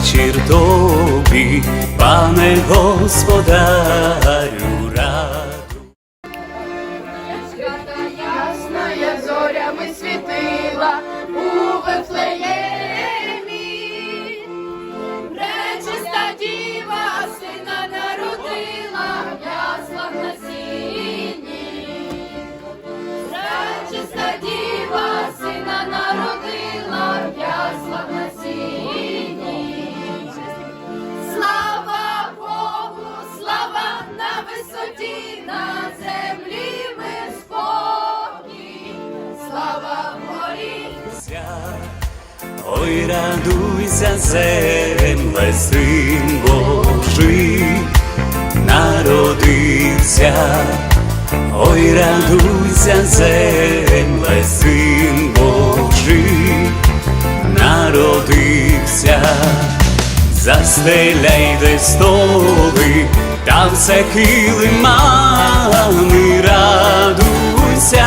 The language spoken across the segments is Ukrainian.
Вечір тобі, пане господарю Ой, радуйся, земле, син Божий, народився. Ой, радуйся, земле, син Божий, народився. Застеляйте столи, та все килимами радуйся.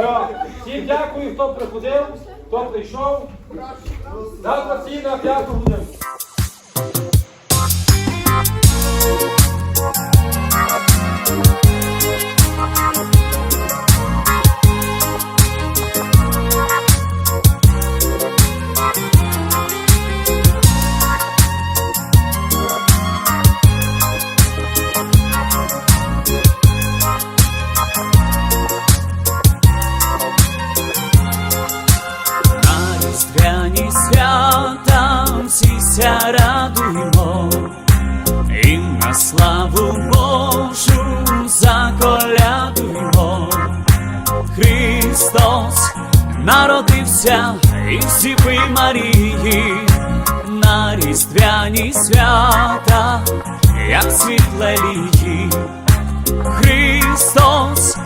Все. Всім дякую, хто приходив, хто прийшов. Завтра всі на п'яту годину. Народився із Діви Марії на різдвяні свята, як світле лії. Христос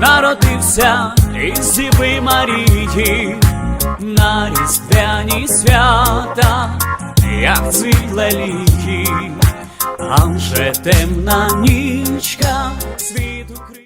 народився із Діви Марії на різдвяні свята, як світле лії, а вже темна нічка світу крив.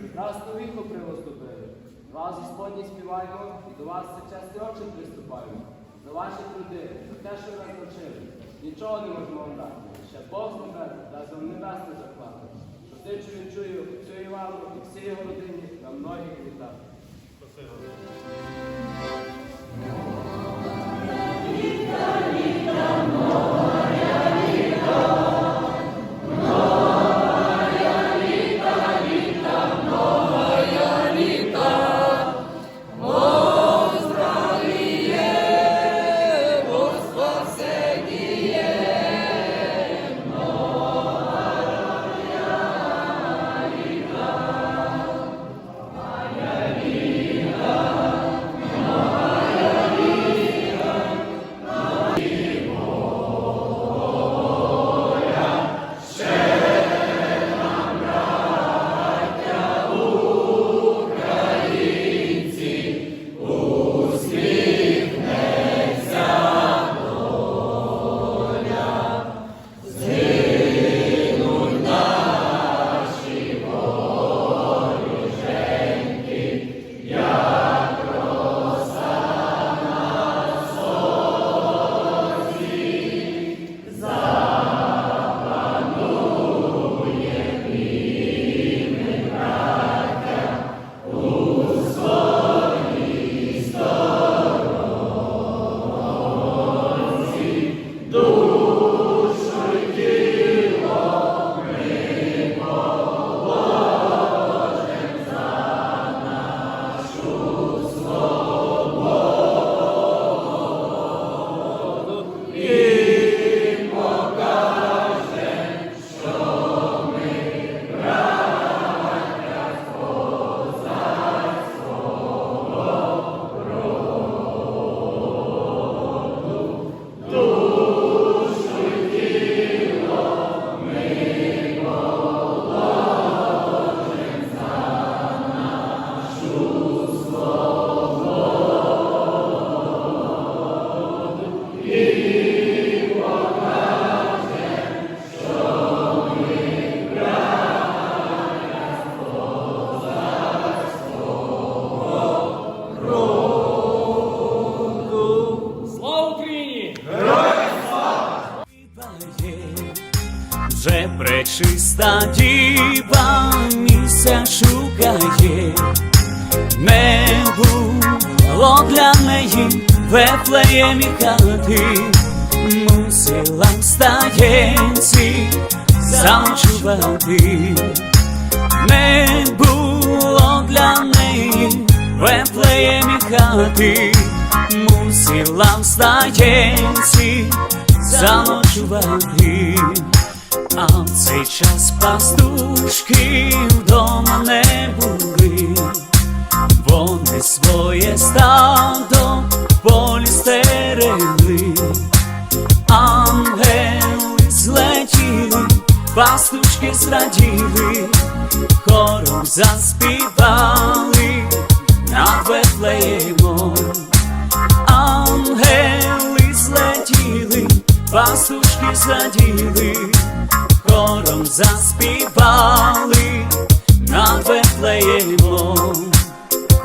Прекрасну віку привоступили. Вас, Господні, співаємо, і до вас це чесні очі приступаємо. За ваші труди, за те, що ви нас навчили. Нічого не можемо вам дати. Ще Бог з небес дасть вам небесне заплати. Що ти відчую всю Івану і всій його родині на многих літах. Спасибо. Вефлеємі хати мусила стаєнці замочувати. Не було для неї Вефлеємі хати мусилам стаєнці замочувати. А в цей час пастушки вдома не були. Вони своє стадо в полі стерегли, ангели злетіли, пастушки зраділи, хором заспівали над Ветлеємом ангели злетіли, пастушки зраділи, хором заспівали над Ветлеємом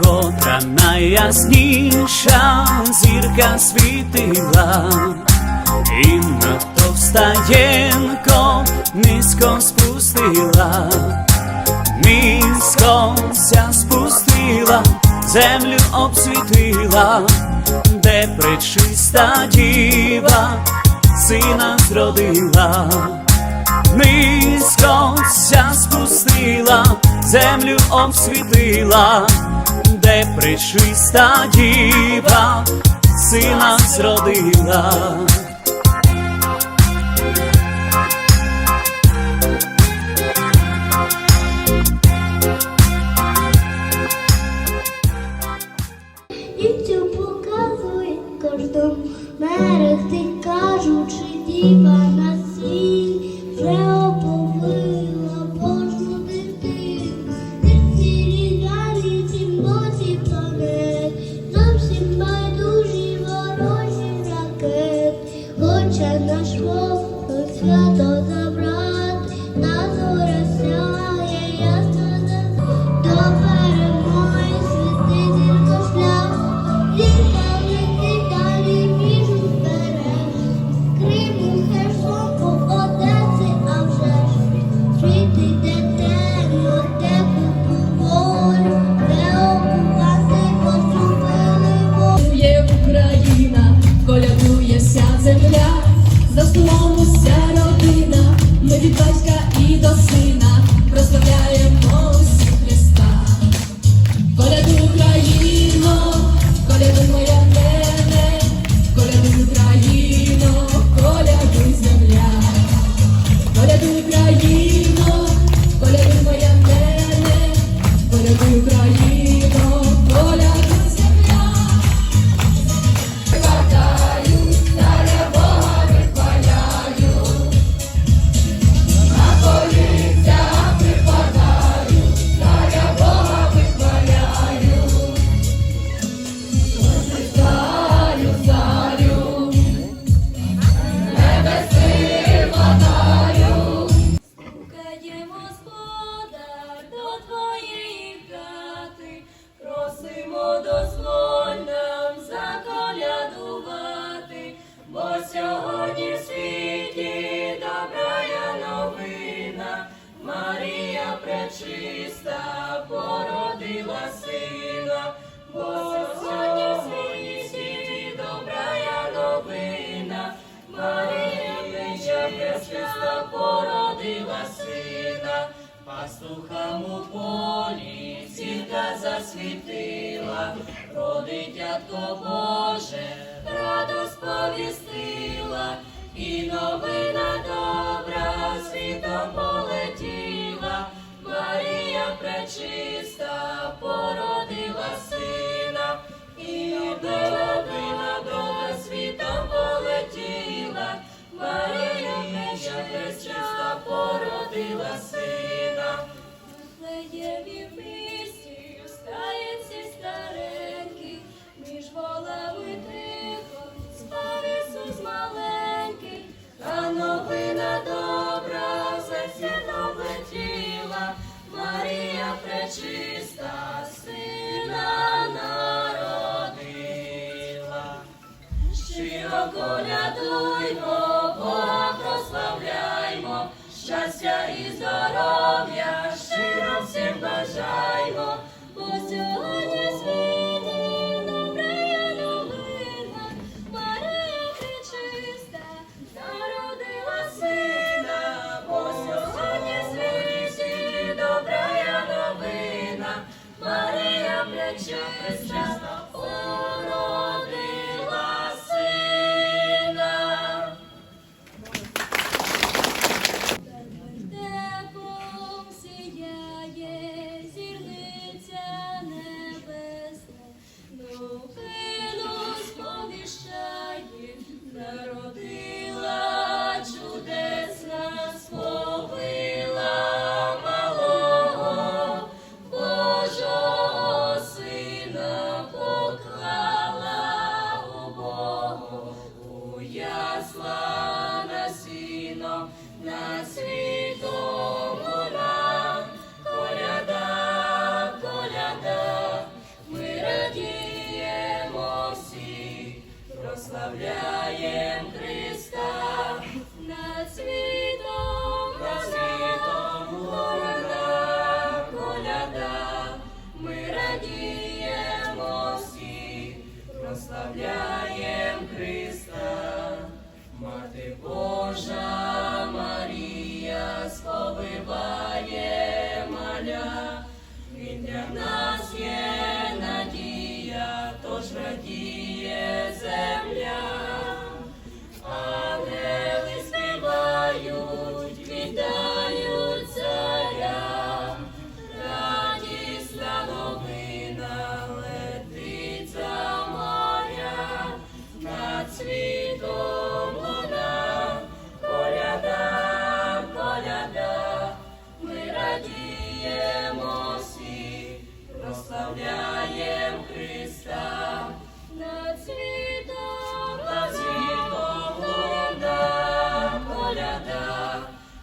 котра найясніша зірка світила, і надто встаєнко низько спустила, низько ся спустила, землю обсвітила, де пречиста діва сина зродила, низько ся спустила. Землю обсвітила де причиста діва сина зродила. за словом. Чиста сина народила, широко рядуймо, Бога прославляймо, щастя і здоров'я, щиро всім бажаймо, бо сьогодні світ. плеча прищала. прославляєм Христа над світом, над світом города, коляда, ми радіємо всі, прославляєм Христа, мати Божа Мария, сповиває маля, він для нас. прославляєм Христа, над світом, над світом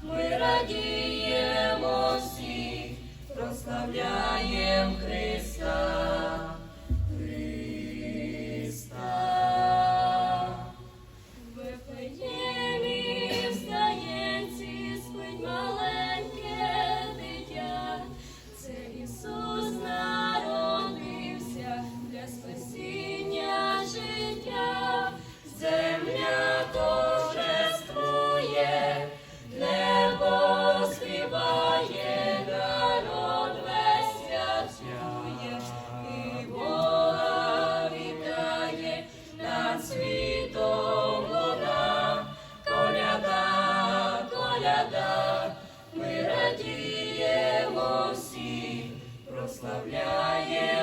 ми радіємо всіх, прославляєм прославляем.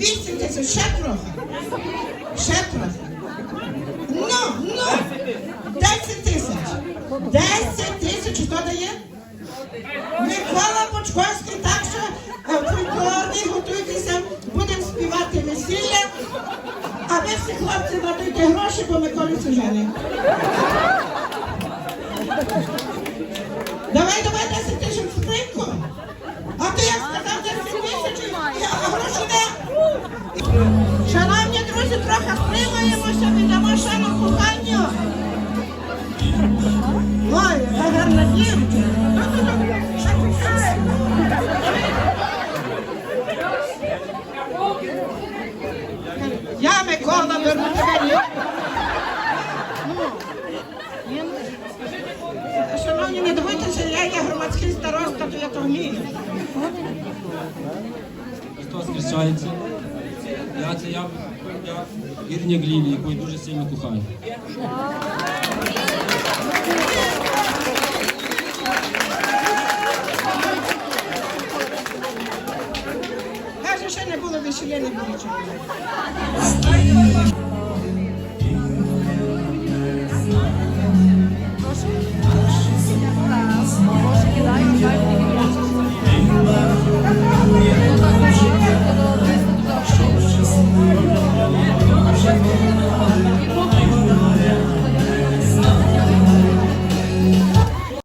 200 тисяч, ще трохи. Ще трохи. Ну, ну, 10 тисяч. 10 тисяч, хто дає? Микола Бочковський, так що е, фольклорний, готуйтеся, будемо співати весілля, а ви всі хлопці дадуйте гроші, бо Миколі сужені. Друзі, стримаємося, віддамо шану коханню. Ой, гарна дівчина. Я Микола беру. Шановні, не дивуйтеся, я є громадський староста, то я то вмію. Христос хрещається. Я це я, я Ірня Гліві, яку я дуже сильно кохаю. Каже, ще не було весілля, не було чого.